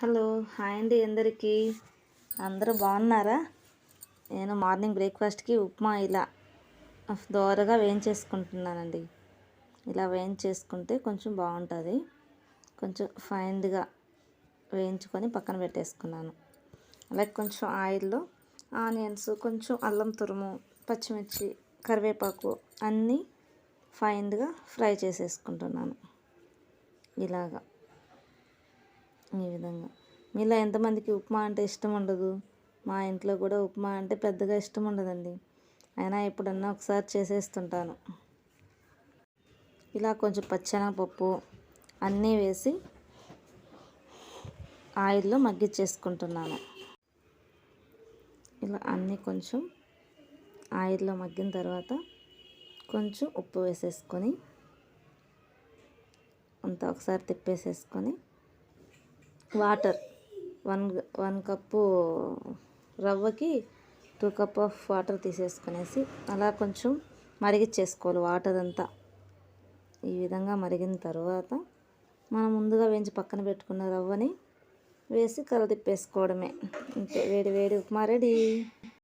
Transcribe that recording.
Hello hi అండి అందరికీ. అందరూ బాగున్నారా? నేను మార్నింగ్ బ్రేక్ఫాస్ట్కి ఉప్మా ఇలా దోరగా వేయించేసుకుంటున్నానండి. ఇలా వేయించేసుకుంటే కొంచెం బాగుంటుంది. కొంచెం ఫైన్గా వేయించుకొని పక్కన పెట్టేసుకున్నాను. అలాగే కొంచెం ఆయిల్లో ఆనియన్స్ కొంచెం అల్లం తురుము పచ్చిమిర్చి కరివేపాకు అన్నీ ఫైన్గా ఫ్రై చేసేసుకుంటున్నాను. ఇలాగా. ఈ విధంగా. మీలో ఎంతమందికి ఉప్మా అంటే ఇష్టం ఉండదు? మా ఇంట్లో కూడా ఉప్మా అంటే పెద్దగా ఇష్టం ఉండదండి. అయినా ఎప్పుడన్నా ఒకసారి చేసేస్తుంటాను. ఇలా కొంచెం పచ్చెనగపప్పు అన్నీ వేసి ఆయిల్లో మగ్గిచ్చేసుకుంటున్నాను ఇలా అన్నీ కొంచెం ఆయిల్లో మగ్గిన తర్వాత కొంచెం ఉప్పు వేసేసుకొని అంతా ఒకసారి తిప్పేసేసుకొని వాటర్. వన్ వన్ కప్పు రవ్వకి టూ కప్ ఆఫ్ వాటర్ తీసేసుకునేసి అలా కొంచెం మరిగిచ్చేసుకోవాలి వాటర్ అంతా. ఈ విధంగా మరిగిన తర్వాత మనం ముందుగా వేయించి పక్కన పెట్టుకున్న రవ్వని వేసి కలదిప్పేసుకోవడమే అంతే వేడి వేడి ఉప్మా రెడీ.